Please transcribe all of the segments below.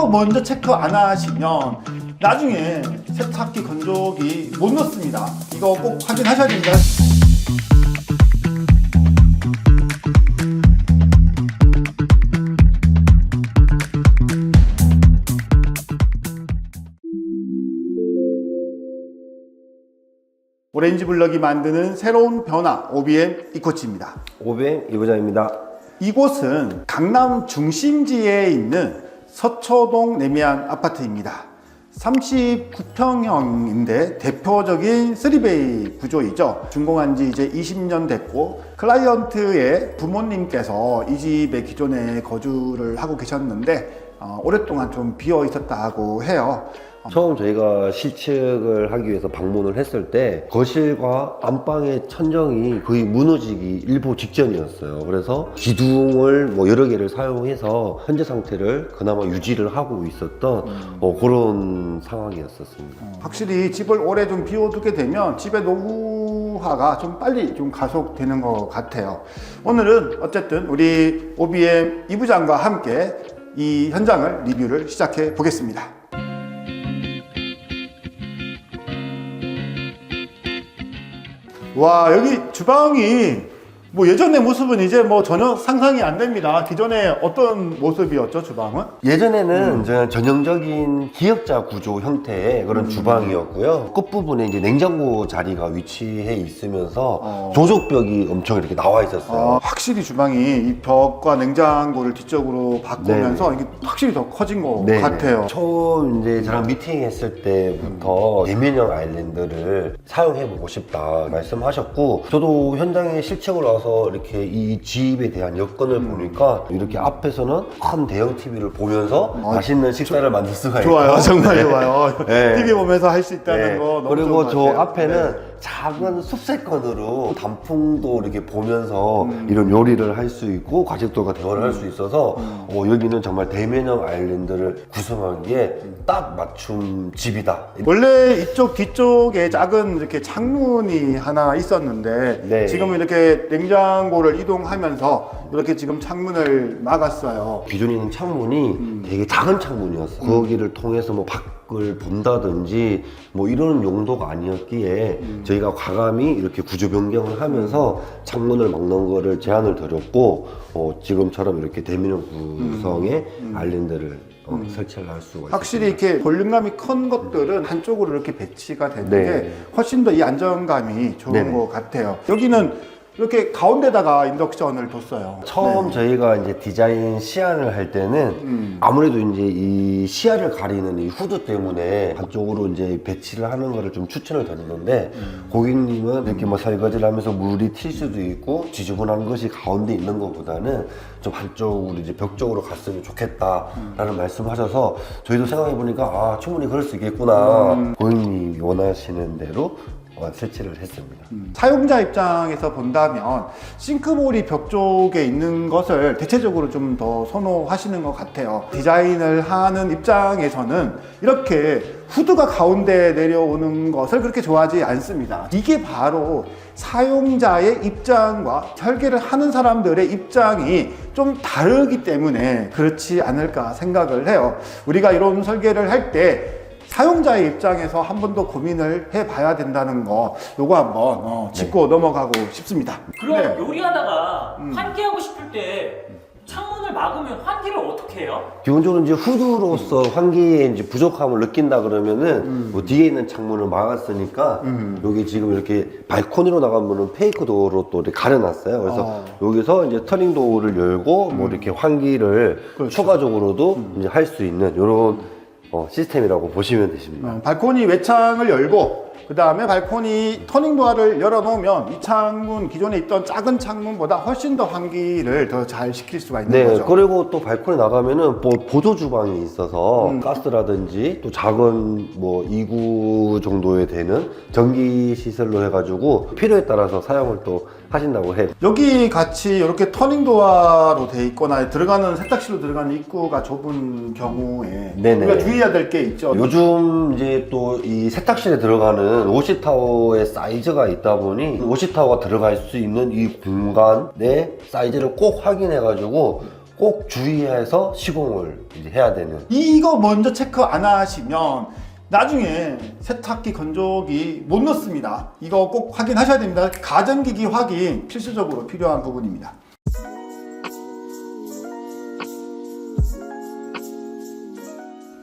이거 먼저 체크 안 하시면 나중에 세탁기 건조기 못 넣습니다. 이거 꼭 확인하셔야 됩니다. 오렌지 블럭이 만드는 새로운 변화 OBM 이코치입니다. 오뱅 이부장입니다. 이곳은 강남 중심지에 있는 서초동 레미안 아파트입니다. 39평형인데 대표적인 3베이 구조이죠. 준공한 지 이제 20년 됐고 클라이언트의 부모님께서 이 집에 기존에 거주를 하고 계셨는데 어, 오랫동안 좀 비어 있었다고 해요. 처음 저희가 실측을 하기 위해서 방문을 했을 때 거실과 안방의 천정이 거의 무너지기 일보 직전이었어요. 그래서 기둥을 뭐 여러 개를 사용해서 현재 상태를 그나마 유지를 하고 있었던 어, 그런 상황이었었습니다. 확실히 집을 오래 좀 비워두게 되면 집의 노후화가 좀 빨리 좀 가속되는 것 같아요. 오늘은 어쨌든 우리 OBM 이부장과 함께 이 현장을 리뷰를 시작해 보겠습니다. 와 여기 주방이 뭐 예전의 모습은 이제 뭐 전혀 상상이 안 됩니다. 기존에 어떤 모습이었죠 주방은? 예전에는 이제 전형적인 기역자 구조 형태의 그런 주방이었고요. 끝부분에 이제 냉장고 자리가 위치해 있으면서 어. 조적벽이 엄청 이렇게 나와 있었어요. 아, 확실히 주방이 이 벽과 냉장고를 뒤쪽으로 바꾸면서 이게 확실히 더 커진 것 네. 같아요. 처음 이제 저랑 미팅했을 때부터 대면형 아일랜드를 사용해보고 싶다 말씀하셨고 저도 현장에 실측을 와서 이렇게 이 집에 대한 여건을 음. 보니까 이렇게 앞에서는 큰 대형 TV를 보면서 어, 맛있는 식사를 만들 수가 좋아요, 있고 정말 좋아요. 네. TV 보면서 할 수 있다는 네. 거 너무 그리고 좋은 것저 같아요. 앞에는 네. 작은 숲세권으로 단풍도 이렇게 보면서 음. 이런 요리를 할 수 있고 가족들과 대화를 할 수 있어서 음. 어, 여기는 정말 대면형 아일랜드를 구성하기에 딱 맞춤 집이다. 원래 이쪽 뒤쪽에 작은 이렇게 창문이 하나 있었는데 네. 지금 이렇게 냉장고를 이동하면서 이렇게 지금 창문을 막았어요. 기존에 있는 창문이 음. 되게 작은 창문이었어. 요 거기를 통해서 뭐 밖 을 본다든지 뭐 이런 용도가 아니었기에 음. 저희가 과감히 이렇게 구조 변경을 하면서 창문을 막는 거를 제안을 드렸고 어, 지금처럼 이렇게 대면형 구성의 아일랜드를 어, 설치를 할 수가 있습니다. 음. 확실히 이렇게 볼륨감이 큰 것들은 한쪽으로 이렇게 배치가 되는 네. 게 훨씬 더 이 안정감이 좋은 네네. 것 같아요. 여기는 이렇게 가운데다가 인덕션을 뒀어요. 처음 네. 저희가 이제 디자인 시안을 할 때는 음. 아무래도 이제 이 시야를 가리는 이 후드 때문에 한쪽으로 이제 배치를 하는 거를 좀 추천을 드렸는데 음. 고객님은 이렇게 뭐 설거지를 하면서 물이 튈 수도 있고 지저분한 것이 가운데 있는 것보다는 좀 한쪽으로 이제 벽 쪽으로 갔으면 좋겠다라는 말씀하셔서 저희도 생각해 보니까 아 충분히 그럴 수 있겠구나 음. 고객님이 원하시는 대로 어, 설치를 했습니다. 사용자 입장에서 본다면 싱크볼이 벽 쪽에 있는 것을 대체적으로 좀 더 선호하시는 것 같아요. 디자인을 하는 입장에서는 이렇게 후드가 가운데 내려오는 것을 그렇게 좋아하지 않습니다. 이게 바로 사용자의 입장과 설계를 하는 사람들의 입장이 좀 다르기 때문에 그렇지 않을까 생각을 해요. 우리가 이런 설계를 할때 사용자의 입장에서 한 번 더 고민을 해봐야 된다는 거, 요거 한번 어, 짚고 넘어가고 싶습니다. 그럼 네. 요리하다가 음. 환기하고 싶을 때 창문을 막으면 환기를 어떻게 해요? 기본적으로 이제 후드로서 환기에 이제 부족함을 느낀다 그러면은 뭐 뒤에 있는 창문을 막았으니까 여기 지금 이렇게 발코니로 나가면은 페이크 도어로 또 이렇게 가려놨어요. 그래서 어. 여기서 이제 터닝 도어를 열고 뭐 이렇게 환기를 그렇죠. 추가적으로도 이제 할 수 있는 이런 어, 시스템이라고 보시면 되십니다. 어, 발코니 외창을 열고 그 다음에 발코니 터닝 도어를 열어놓으면 이 창문 기존에 있던 작은 창문보다 훨씬 더 환기를 더 잘 시킬 수가 있는 네, 거죠. 그리고 또 발코니 나가면은 뭐 보조 주방이 있어서 음. 가스라든지 또 작은 뭐 2구 정도에 되는 전기 시설로 해가지고 필요에 따라서 사용을 또 하신다고 해요. 여기 같이 이렇게 터닝 도어로 돼 있거나 들어가는 세탁실로 들어가는 입구가 좁은 경우에 네네. 우리가 주의해야 될 게 있죠. 요즘 이제 또 이 세탁실에 들어가는 오시타워의 사이즈가 있다 보니 오시타워가 들어갈 수 있는 이 공간의 사이즈를 꼭 확인해가지고 꼭 주의해서 시공을 이제 해야 되는 이거 먼저 체크 안 하시면 나중에 세탁기 건조기 못 넣습니다. 이거 꼭 확인하셔야 됩니다. 가전기기 확인 필수적으로 필요한 부분입니다.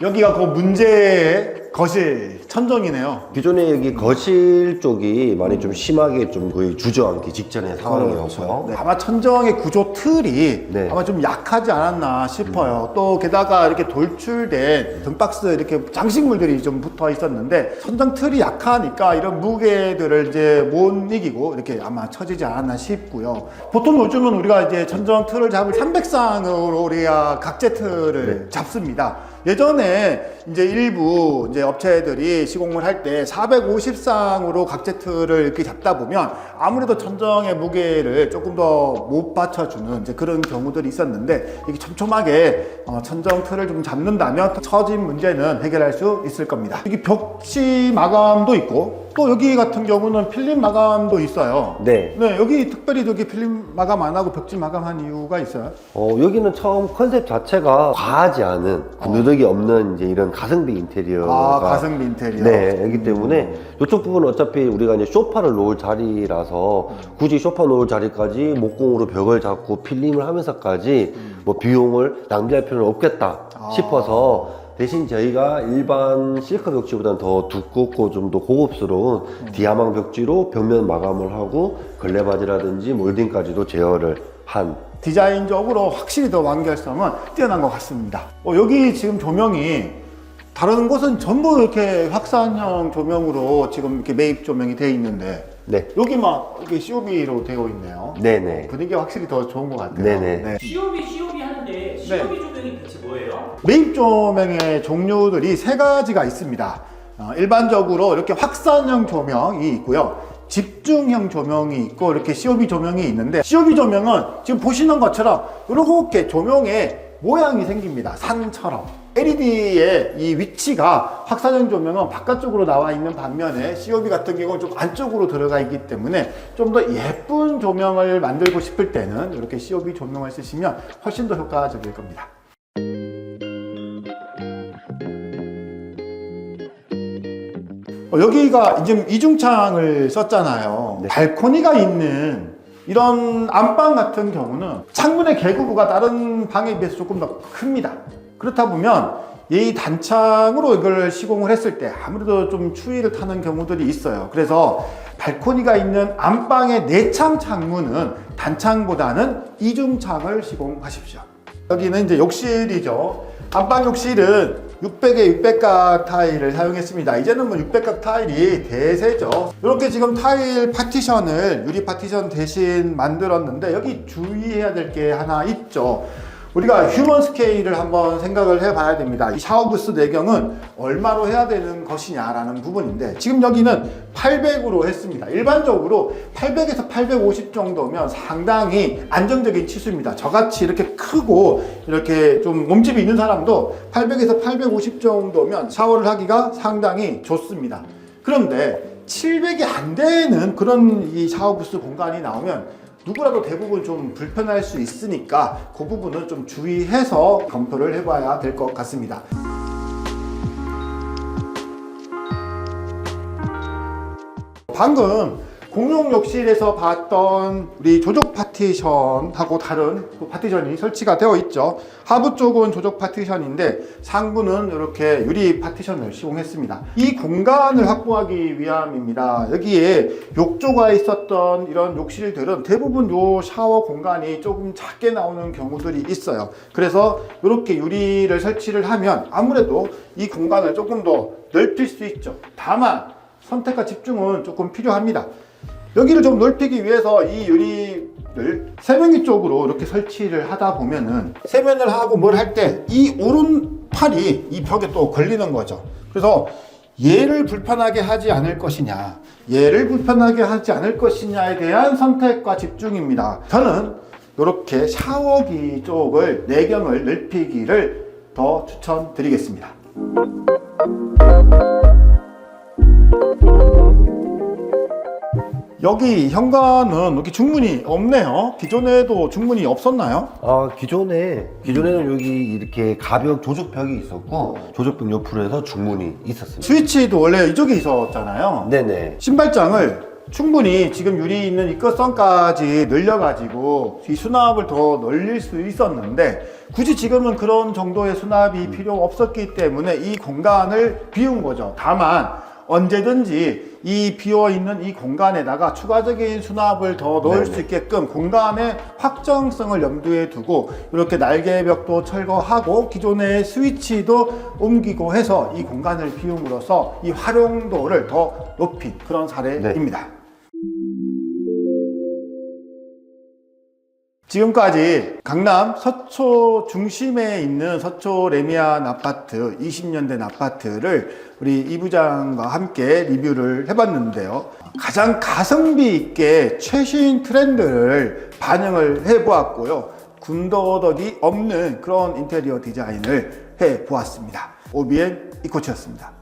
여기가 그 문제의 거실 천정이네요. 기존에 여기 거실 쪽이 많이 좀 심하게 좀 거의 주저앉기 직전의 상황이었고요. 네, 아마 천정의 구조 틀이 네. 아마 좀 약하지 않았나 싶어요. 또 게다가 이렇게 돌출된 등박스 이렇게 장식물들이 좀 붙어 있었는데 천정 틀이 약하니까 이런 무게들을 이제 못 이기고 이렇게 아마 처지지 않았나 싶고요. 보통 요즘은 우리가 이제 천정 틀을 잡을 300상으로 우리가 각재 틀을 잡습니다. 예전에 이제 일부 이제 업체들이 시공을 할 때 450상으로 각재 틀을 이렇게 잡다 보면 아무래도 천정의 무게를 조금 더 못 받쳐주는 이제 그런 경우들이 있었는데 이게 촘촘하게 어, 천정 틀을 좀 잡는다면 처진 문제는 해결할 수 있을 겁니다. 여기 벽시 마감도 있고 또 여기 같은 경우는 필름 마감도 있어요. 네. 네, 여기 특별히 저기 필름 마감 안 하고 벽지 마감한 이유가 있어요. 어, 여기는 처음 컨셉 자체가 과하지 않은 누더기 없는 이제 이런 가성비 인테리어가 아, 가성비 인테리어. 네, 이기 때문에 이쪽 부분은 어차피 우리가 이제 소파를 놓을 자리라서 굳이 소파 놓을 자리까지 목공으로 벽을 잡고 필름을 하면서까지 뭐 비용을 낭비할 필요는 없겠다 아. 싶어서 대신 저희가 일반 실크 벽지보다는 더 두껍고 좀 더 고급스러운 디아망 벽지로 벽면 마감을 하고 걸레바지라든지 몰딩까지도 제어를 한 디자인적으로 확실히 더 완결성은 뛰어난 것 같습니다. 어, 여기 지금 조명이 다른 곳은 전부 이렇게 확산형 조명으로 지금 이렇게 매입 조명이 되어 있는데 네. 여기 막 이렇게 COB로 되어 있네요. 네네. 분위기가 확실히 더 좋은 것 같아요. 네네. COB, COB 하는데 COB 조명 이 대체 뭐예요? 매입 조명의 종류들이 세 가지가 있습니다. 어, 일반적으로 이렇게 확산형 조명이 있고요. 집중형 조명이 있고 이렇게 COB 조명이 있는데 COB 조명은 지금 보시는 것처럼 이렇게 조명의 모양이 생깁니다. 산처럼. LED의 이 위치가 확산형 조명은 바깥쪽으로 나와 있는 반면에 COB 같은 경우는 좀 안쪽으로 들어가 있기 때문에 좀 더 예쁜 조명을 만들고 싶을 때는 이렇게 COB 조명을 쓰시면 훨씬 더 효과적일 겁니다. 어, 여기가 이제 이중창을 썼잖아요. 발코니가 있는 이런 안방 같은 경우는 창문의 개구부가 다른 방에 비해서 조금 더 큽니다. 그렇다 보면 이 단창으로 이걸 시공을 했을 때 아무래도 좀 추위를 타는 경우들이 있어요. 그래서 발코니가 있는 안방의 내창 창문은 단창보다는 이중창을 시공하십시오. 여기는 이제 욕실이죠. 안방 욕실은 600에 600각 타일을 사용했습니다. 이제는 뭐 600각 타일이 대세죠. 이렇게 지금 타일 파티션을 유리 파티션 대신 만들었는데 여기 주의해야 될 게 하나 있죠. 우리가 휴먼 스케일을 한번 생각을 해봐야 됩니다. 이 샤워부스 내경은 얼마로 해야 되는 것이냐라는 부분인데 지금 여기는 800으로 했습니다. 일반적으로 800에서 850 정도면 상당히 안정적인 치수입니다. 저같이 이렇게 크고 이렇게 좀 몸집이 있는 사람도 800에서 850 정도면 샤워를 하기가 상당히 좋습니다. 그런데 700이 안 되는 그런 이 샤워부스 공간이 나오면 누구라도 대부분 좀 불편할 수 있으니까 그 부분은 좀 주의해서 검토를 해봐야 될 것 같습니다. 방금 공용 욕실에서 봤던 우리 조족 파티션하고 다른 그 파티션이 설치가 되어 있죠. 하부 쪽은 조족 파티션인데 상부는 이렇게 유리 파티션을 시공했습니다. 이 공간을 확보하기 위함입니다. 여기에 욕조가 있었던 이런 욕실들은 대부분 요 샤워 공간이 조금 작게 나오는 경우들이 있어요. 그래서 이렇게 유리를 설치를 하면 아무래도 이 공간을 조금 더 넓힐 수 있죠. 다만 선택과 집중은 조금 필요합니다. 여기를 좀 넓히기 위해서 이 유리를 세면기 쪽으로 이렇게 설치를 하다 보면은 세면을 하고 뭘 할 때 이 오른팔이 이 벽에 또 걸리는 거죠. 그래서 얘를 불편하게 하지 않을 것이냐, 얘를 불편하게 하지 않을 것이냐에 대한 선택과 집중입니다. 저는 이렇게 샤워기 쪽을 내경을 넓히기를 더 추천드리겠습니다. 여기 현관은 이렇게 중문이 없네요. 기존에도 중문이 없었나요? 아 기존에 기존에는 여기 이렇게 가벽 조적벽이 있었고 조적벽 옆으로 해서 중문이 있었습니다. 스위치도 원래 이쪽에 있었잖아요. 네네. 신발장을 충분히 지금 유리 있는 이 끝선까지 늘려가지고 이 수납을 더 늘릴 수 있었는데 굳이 지금은 그런 정도의 수납이 필요 없었기 때문에 이 공간을 비운 거죠. 다만 언제든지 이 비어 있는 이 공간에다가 추가적인 수납을 더 넣을 수 있게끔 공간의 확정성을 염두에 두고 이렇게 날개벽도 철거하고 기존의 스위치도 옮기고 해서 이 공간을 비움으로써 이 활용도를 더 높인 그런 사례입니다. 지금까지 강남 서초 중심에 있는 서초 레미안 아파트 20년 된 아파트를 우리 이 부장과 함께 리뷰를 해봤는데요. 가장 가성비 있게 최신 트렌드를 반영을 해보았고요. 군더더기 없는 그런 인테리어 디자인을 해보았습니다. OBN 이코치였습니다.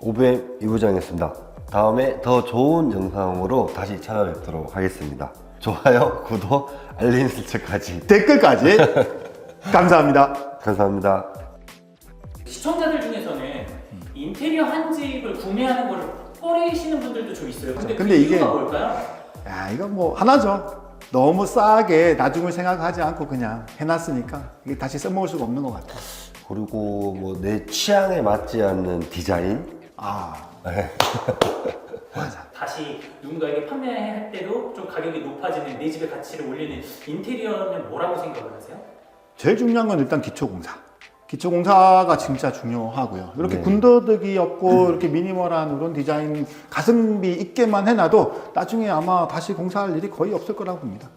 오벤 이부장이었습니다. 다음에 더 좋은 영상으로 다시 찾아뵙도록 하겠습니다. 좋아요, 구독, 알림 설정까지 댓글까지 감사합니다. 감사합니다. 시청자들 중에서는 인테리어 한 집을 구매하는 걸 꺼리시는 분들도 좀 있어요. 근데, 근데 그 이게- 이유가 뭘까요? 야, 이건 뭐 하나죠. 너무 싸게 나중을 생각하지 않고 그냥 해놨으니까 이게 다시 써먹을 수가 없는 것 같아. 그리고 뭐 내 취향에 맞지 않는 디자인 아, 네. 맞아. 다시 누군가에게 판매할 때도 좀 가격이 높아지는 내 집의 가치를 올리는 인테리어는 뭐라고 생각을 하세요? 제일 중요한 건 일단 기초공사. 기초공사가 진짜 중요하고요. 이렇게 네. 군더더기 없고 이렇게 미니멀한 이런 디자인 가성비 있게만 해놔도 나중에 아마 다시 공사할 일이 거의 없을 거라고 봅니다.